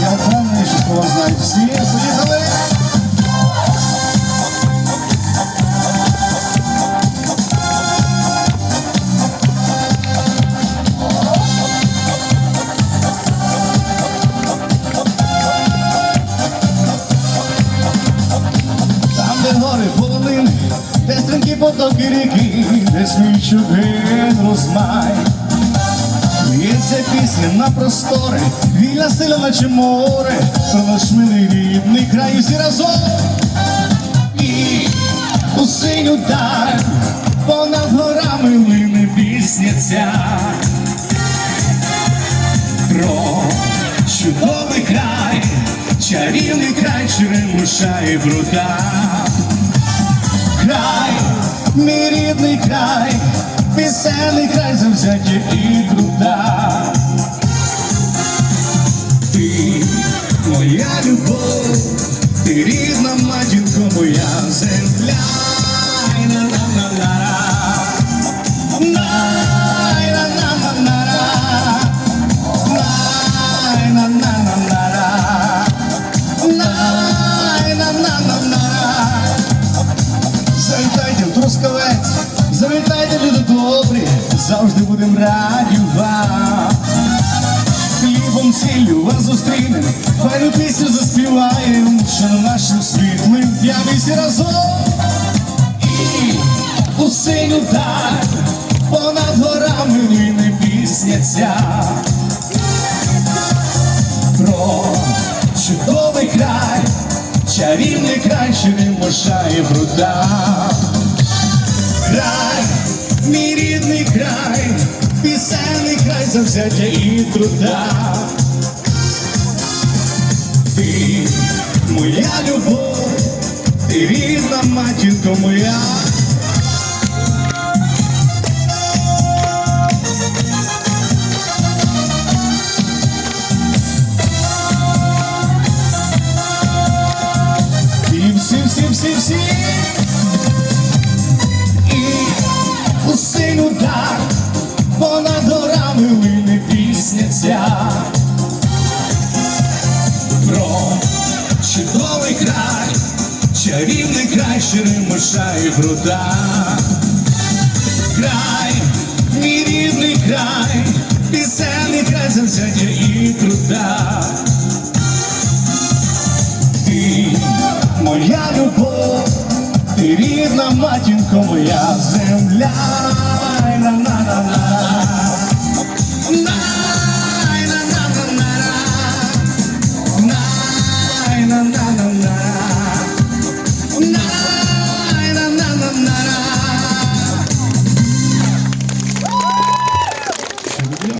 Я впевнений, що слова знають всі. Поїхали! Потоки ріки, де свій чудин розмай. Лється пісня на простори, вільна сила, наче море, про наш милий рідний край усі разом. І у синю даль понад горами лине вісняця. Про чудовий край, чарівний край, черемуша і брута. Край, мій рідний край, пісенний край завзяття і труда. Ти моя любов, ти рідна матінко, моя земля. На-на-на-на-на. На-на-на-на-на. На-на-на-на-на. На-на-на-на-на. Завітайте в Трускавець, завітайте, люди добрі, завжди будемо раді вам. Хлібом сіллю вас зустрінем, файну пісню заспіваєм, що на нашим світлим всі разом. І у синю даль понад горами лине пісня ця. Про чудовий край, чарівний край, що не мошає бруда. Пісенний край завзяття і труда. Ти моя любов, ти рідна матінко моя. Всі, всі. Черемоша і груда, Край, мій рідний край, пісенний край завзяття і труда. Ти моя любов, ти рідна матінко, моя земля.